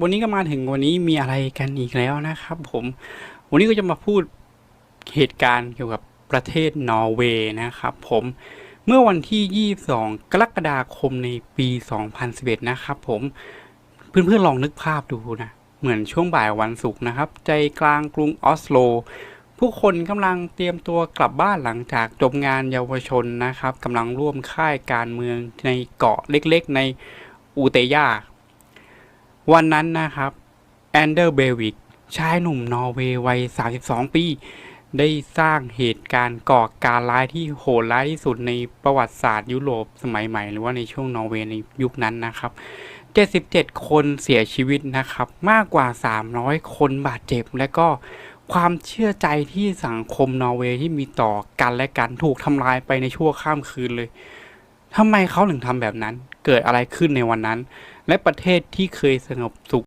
วันนี้ก็มาถึงวันนี้มีอะไรกันอีกแล้วนะครับ ผม วันนี้ก็จะมาพูดเหตุการณ์เกี่ยวกับประเทศนอร์เวย์นะครับ ผมเมื่อวันที่ 22 กรกฎาคมในปี 2011 นะครับ ผมเพื่อนๆลองนึกภาพดูนะ เหมือนช่วงบ่ายวันศุกร์นะครับ ใจกลางกรุงออสโล ผู้คนกำลังเตรียมตัวกลับบ้านหลังจากจบงานเยาวชนนะครับกำลังร่วมค่ายการเมืองในเกาะเล็กๆ ในอูเตยา วันนั้นนะครับแอนเดอร์เบวิกชายหนุ่มนอร์เวย์วัย 32 ปี ได้สร้างเหตุการณ์ก่อการร้ายที่โหดร้ายที่สุดในประวัติศาสตร์ยุโรปสมัยใหม่ หรือว่าในช่วงนอร์เวย์ในยุคนั้นนะครับ 77 คนเสียชีวิตนะครับ มากกว่า 300 คนบาดเจ็บ และก็ความเชื่อใจที่สังคมนอร์เวย์ที่มีต่อกันและกันถูกทำลายไปในชั่วข้ามคืนเลย ทำไมเขาถึงทำแบบนั้น เกิดอะไรขึ้นในวันนั้น และประเทศที่เคยสงบสุข